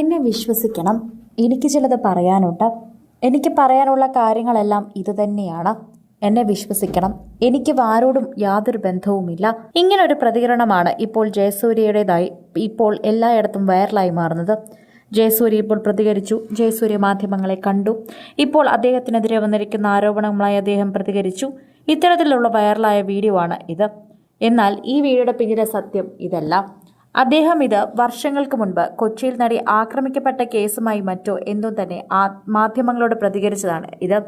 എന്നെ വിശ്വസിക്കണം. എനിക്ക് ചിലത് പറയാനുണ്ട്. എനിക്ക് പറയാനുള്ള കാര്യങ്ങളെല്ലാം ഇതുതന്നെയാണ് എന്നെ വിശ്വസിക്കണം. എനിക്ക് ആരോടും യാതൊരു ബന്ധവുമില്ല. ഇങ്ങനൊരു പ്രതികരണമാണ് ഇപ്പോൾ ജയസൂര്യയുടേതായി ഇപ്പോൾ എല്ലായിടത്തും വൈറലായി മാറുന്നത്. ജയസൂര്യ ഇപ്പോൾ പ്രതികരിച്ചു. ജയസൂര്യ മാധ്യമങ്ങളെ കണ്ടു. ഇപ്പോൾ അദ്ദേഹത്തിനെതിരെ വന്നിരിക്കുന്ന ആരോപണങ്ങളുമായി അദ്ദേഹം പ്രതികരിച്ചു. ഇത്തരത്തിലുള്ള വൈറലായ വീഡിയോ ആണ് ഇത്. എന്നാൽ ഈ വീഡിയോയുടെ പിന്നിലെ സത്യം ഇതല്ല. അദ്ദേഹം ഇത് വർഷങ്ങൾക്ക് മുൻപ് കൊച്ചിയിൽ നടി ആക്രമിക്കപ്പെട്ട കേസുമായി മറ്റോ എന്നും തന്നെ മാധ്യമങ്ങളോട് പ്രതികരിച്ചതാണ്. ഇത്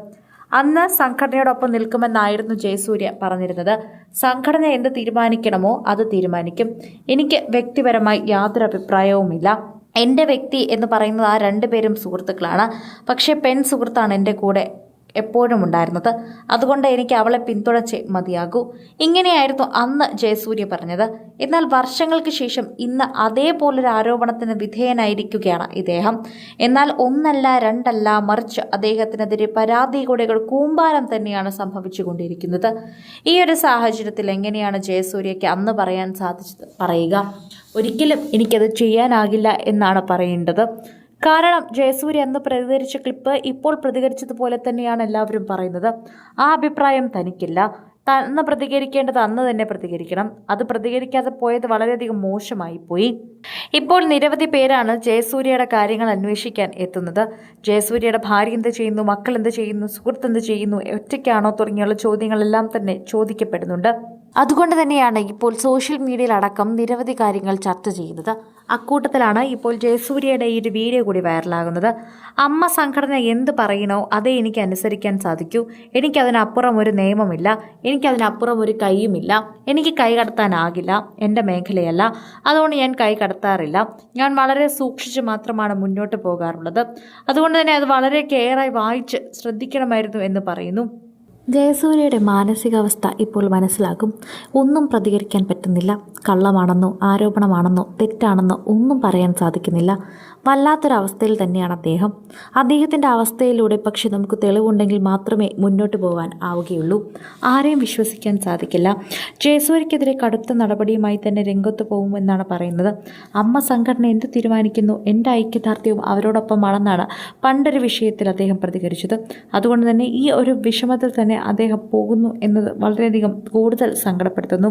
അന്ന് സംഘടനയോടൊപ്പം നിൽക്കുമെന്നായിരുന്നു ജയസൂര്യ പറഞ്ഞിരുന്നത്. സംഘടന എന്ത് തീരുമാനിക്കണമോ അത് തീരുമാനിക്കും. എനിക്ക് വ്യക്തിപരമായി യാതൊരു അഭിപ്രായവുമില്ല. എന്റെ വ്യക്തി എന്ന് പറയുന്നത് ആ രണ്ടുപേരും സുഹൃത്തുക്കളാണ്. പക്ഷേ പെൺ സുഹൃത്താണ് എന്റെ കൂടെ എപ്പോഴും ഉണ്ടായിരുന്നത്. അതുകൊണ്ട് എനിക്ക് അവളെ പിന്തുണച്ചേ മതിയാകൂ. ഇങ്ങനെയായിരുന്നു അന്ന് ജയസൂര്യ പറഞ്ഞത്. എന്നാൽ വർഷങ്ങൾക്ക് ശേഷം ഇന്ന് അതേപോലൊരു ആരോപണത്തിന് വിധേയനായിരിക്കുകയാണ് ഇദ്ദേഹം. എന്നാൽ ഒന്നല്ല രണ്ടല്ല മറിച്ച് അദ്ദേഹത്തിനെതിരെ പരാതികളുടെ കൂമ്പാരം തന്നെയാണ് സംഭവിച്ചുകൊണ്ടിരിക്കുന്നത്. ഈ ഒരു സാഹചര്യത്തിൽ എങ്ങനെയാണ് ജയസൂര്യയ്ക്ക് അന്ന് പറയാൻ സാധിച്ചത്? പറയുക. ഒരിക്കലും എനിക്കത് ചെയ്യാനാകില്ല എന്നാണ് പറയേണ്ടത്. കാരണം ജയസൂര്യ അന്ന് പ്രതികരിച്ച ക്ലിപ്പ് ഇപ്പോൾ പ്രതികരിച്ചതുപോലെ തന്നെയാണ് എല്ലാവരും പറയുന്നത്. ആ അഭിപ്രായം തനിക്കില്ല. അന്ന് പ്രതികരിക്കേണ്ടത് അന്ന് തന്നെ പ്രതികരിക്കണം. അത് പ്രതികരിക്കാതെ പോയത് വളരെയധികം മോശമായി പോയി ഇപ്പോൾ നിരവധി പേരാണ് ജയസൂര്യയുടെ കാര്യങ്ങൾ അന്വേഷിക്കാൻ എത്തുന്നത്. ജയസൂര്യയുടെ ഭാര്യ എന്ത് ചെയ്യുന്നു? മക്കൾ എന്ത് ചെയ്യുന്നു? സുഹൃത്ത് എന്ത് ചെയ്യുന്നു? ഒറ്റയ്ക്കാണോ തുടങ്ങിയുള്ള ചോദ്യങ്ങളെല്ലാം തന്നെ ചോദിക്കപ്പെടുന്നുണ്ട്. അതുകൊണ്ട് തന്നെയാണ് ഇപ്പോൾ സോഷ്യൽ മീഡിയയിൽ അടക്കം നിരവധി കാര്യങ്ങൾ ചർച്ച ചെയ്യുന്നത്. അക്കൂട്ടത്തിലാണ് ഇപ്പോൾ ജയസൂര്യയുടെ ഈ ഒരു വീഡിയോ കൂടി വൈറലാകുന്നത്. അമ്മ സംഘടന എന്ത് പറയണോ അതേ എനിക്ക് അനുസരിക്കാൻ സാധിക്കൂ. എനിക്കതിനപ്പുറം ഒരു നിയമമില്ല. എനിക്കതിനപ്പുറം ഒരു കൈയുമില്ല. എനിക്ക് കൈ കടത്താനാകില്ല. എന്റെ മേഖലയല്ല. അതുകൊണ്ട് ഞാൻ കൈ കടത്താറില്ല. ഞാൻ വളരെ സൂക്ഷിച്ച് മാത്രമാണ് മുന്നോട്ട് പോകാറുള്ളത്. അതുകൊണ്ട് തന്നെ അത് വളരെ കെയറായി വായിച്ച് ശ്രദ്ധിക്കണമായിരുന്നു എന്ന് പറയുന്നു. ജയസൂര്യയുടെ മാനസികാവസ്ഥ ഇപ്പോൾ മനസ്സിലാകും. ഒന്നും പ്രതികരിക്കാൻ പറ്റുന്നില്ല. കള്ളമാണെന്നോ ആരോപണമാണെന്നോ തെറ്റാണെന്നോ ഒന്നും പറയാൻ സാധിക്കുന്നില്ല. വല്ലാത്തൊരവസ്ഥയിൽ തന്നെയാണ് അദ്ദേഹം. അദ്ദേഹത്തിന്റെ അവസ്ഥയിലൂടെ പക്ഷെ നമുക്ക് തെളിവുണ്ടെങ്കിൽ മാത്രമേ മുന്നോട്ട് പോകാൻ ആവുകയുള്ളൂ. ആരെയും വിശ്വസിക്കാൻ സാധിക്കില്ല. ജയസൂര്യക്കെതിരെ കടുത്ത നടപടിയുമായി തന്നെ രംഗത്ത് പോകുമെന്നാണ് പറയുന്നത്. അമ്മ സംഘടന എന്ത് തീരുമാനിക്കുന്നു? എന്റെ ഐക്യദാർഢ്യവും അവരോടൊപ്പമാണെന്നാണ് പണ്ടൊരു വിഷയത്തിൽ അദ്ദേഹം പ്രതികരിച്ചത്. അതുകൊണ്ട് തന്നെ ഈ ഒരു വിഷമത്തിൽ തന്നെ അദ്ദേഹം പോകുന്നു എന്നത് വളരെയധികം കൂടുതൽ സങ്കടപ്പെടുത്തുന്നു.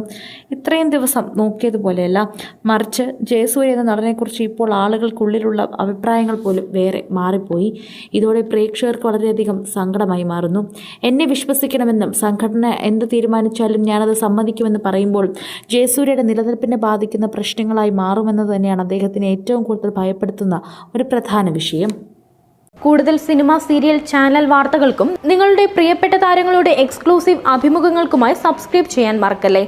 ഇത്രയും ദിവസം നോക്കിയതുപോലെയല്ല. മറിച്ച് ജയസൂര്യ എന്ന നടനെക്കുറിച്ച് ഇപ്പോൾ ആളുകൾക്കുള്ളിലുള്ള അഭിപ്രായങ്ങൾ പോലും വേറെ മാറിപ്പോയി. ഇതോടെ പ്രേക്ഷകർക്ക് വളരെയധികം സങ്കടമായി മാറുന്നു. എന്നെ വിശ്വസിക്കണമെന്നും സംഘടന എന്ത് തീരുമാനിച്ചാലും ഞാനത് സമ്മതിക്കുമെന്ന് പറയുമ്പോൾ ജയസൂര്യയുടെ നിലനിൽപ്പിനെ ബാധിക്കുന്ന പ്രശ്നങ്ങളായി മാറുമെന്നത് തന്നെയാണ് അദ്ദേഹത്തിന് ഏറ്റവും കൂടുതൽ ഭയപ്പെടുത്തുന്ന ഒരു പ്രധാന വിഷയം. കൂടുതൽ സിനിമ സീരിയൽ ചാനൽ വാർത്തകൾക്കും നിങ്ങളുടെ പ്രിയപ്പെട്ട താരങ്ങളുടെ എക്സ്ക്ലൂസീവ് അഭിമുഖങ്ങൾക്കുമായി സബ്സ്ക്രൈബ് ചെയ്യാൻ മറക്കല്ലേ?